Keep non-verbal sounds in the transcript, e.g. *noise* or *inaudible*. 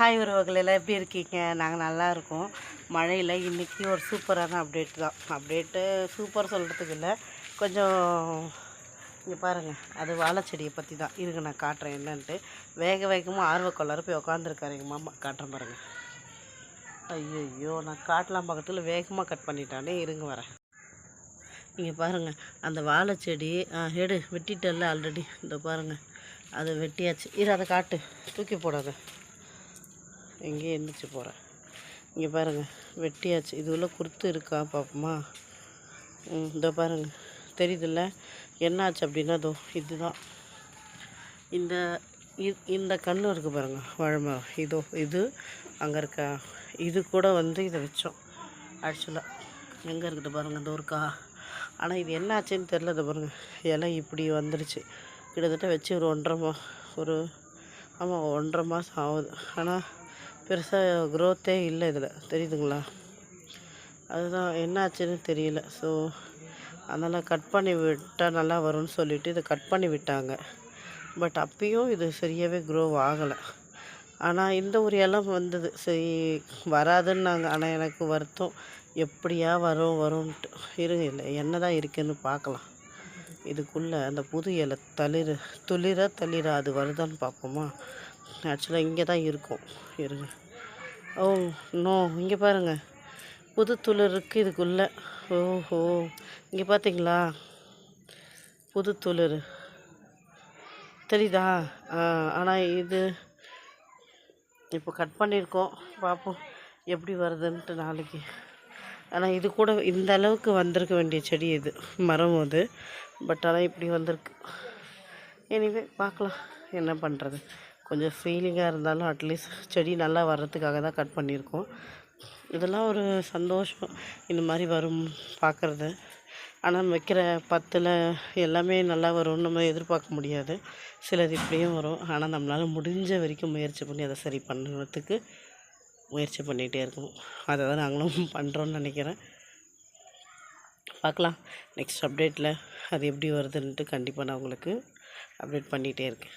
Hi உறவுகளெல்லாம் எப்படி இருக்கீங்க? நாங்கள் நல்லா இருக்கோம். மழையில் இன்றைக்கி ஒரு சூப்பரான அப்டேட் தான். அப்டேட்டு சூப்பர் சொல்கிறதுக்கு இல்லை. கொஞ்சம் இங்கே பாருங்கள் அது வாழைச்செடியை பற்றி தான். இருங்க நான் காட்டுறேன் என்னன்ட்டு. வேக வேகமாக ஆர்வக்கொள்ளார போய் உக்காந்துருக்காரு எங்கள் மாமா. காட்டுறேன் பாருங்கள் ஐயோ ஐயோ நான் காட்டலாம் பக்கத்தில் வேகமாக கட் பண்ணிட்டானே. இருங்க வரேன். இங்கே பாருங்கள் அந்த வாழைச்செடி எடு வெட்டிட்டல்ல ஆல்ரெடி இந்த பாருங்கள் அது வெட்டியாச்சு. இரு அதை காட்டு. தூக்கி போடாத. எங்கேயும் எந்திரிச்சு போகிறேன் இங்கே பாருங்கள் வெட்டியாச்சு. இது உள்ள குருத்து இருக்கா பாப்போமா? இந்த இதோ பாருங்கள் தெரியுதுல்ல? என்னாச்சு அப்படின்னா இதோ இதுதான். இந்த இ- இந்த கன்று இருக்குது பாருங்கள் வாழைமரம் இதோ இது அங்கே இருக்கா? இது கூட வந்து இதை வச்சோம். ஆக்சுவலாக எங்கே இருக்குது பாருங்கள் இதோ இருக்கா? ஆனால் இது என்ன ஆச்சுன்னு தெரில இதை பாருங்கள் இலை இப்படி வந்துருச்சு. கிட்டத்தட்ட வச்சு ஒரு ஒன்றரை மா ஒரு ஆமாம் ஒன்றரை மாதம் ஆகுது. ஆனால் பெருசாக க்ரோத்தே இல்லை இதில். தெரியுதுங்களா? அதுதான் என்ன ஆச்சுன்னு தெரியல. ஸோ அதனால் கட் பண்ணி விட்டால் நல்லா வரும்னு சொல்லிவிட்டு இதை கட் பண்ணி விட்டாங்க. பட் அப்பயும் இது சரியாகவே க்ரோ ஆகலை. ஆனால் இந்த ஒரு இலம் வந்தது. சரி வராதுன்னாங்க ஆனால் எனக்கு வருத்தம். எப்படியா வரும் வரும்ன்ட்டு இருங்க இல்லை என்ன தான் இருக்குதுன்னு பார்க்கலாம். இதுக்குள்ளே அந்த புது இலை தளிர் துளிர தளிர அது வருதான்னு பார்ப்போமா? ஆக்சுவலாக இங்கே தான் இருக்கும். இருங்க. ஓ நோ இங்கே பாருங்கள் புது துளிர் இருக்குது இதுக்குள்ளே. ஓஹோ. இங்கே பார்த்தீங்களா? புது துளிர் தெரியுதா? ஆனால் இது இப்போ கட் பண்ணியிருக்கோம். பார்ப்போம் எப்படி வருதுன்ட்டு நாளைக்கு. ஆனால் இது கூட இந்த அளவுக்கு வந்திருக்க வேண்டிய செடி இது மரம் அது. பட் ஆனால் இப்படி வந்திருக்கு. எனிவே பார்க்கலாம். என்ன பண்ணுறது கொஞ்சம் ஃபீலிங்காக இருந்தாலும் அட்லீஸ்ட் செடி நல்லா வர்றதுக்காக தான் கட் பண்ணியிருக்கோம். இதெல்லாம் ஒரு சந்தோஷம். இந்த மாதிரி வரும் பார்க்குறது. ஆனால் வைக்கிற பத்தில் எல்லாமே நல்லா வரும்னு நம்ம எதிர்பார்க்க முடியாது. சிலது இப்படியும் வரும். ஆனால் நம்மளால் முடிஞ்ச வரைக்கும் முயற்சி பண்ணி அதை சரி பண்ணுறதுக்கு முயற்சி பண்ணிகிட்டே இருக்கணும். அதை தான் நாங்களும் *laughs* பண்ணுறோன்னு நினைக்கிறேன். பார்க்கலாம். நெக்ஸ்ட் அப்டேட்டில் அது எப்படி வருதுன்ட்டு கண்டிப்பாக நான் உங்களுக்கு அப்டேட் பண்ணிகிட்டே இருக்கேன்.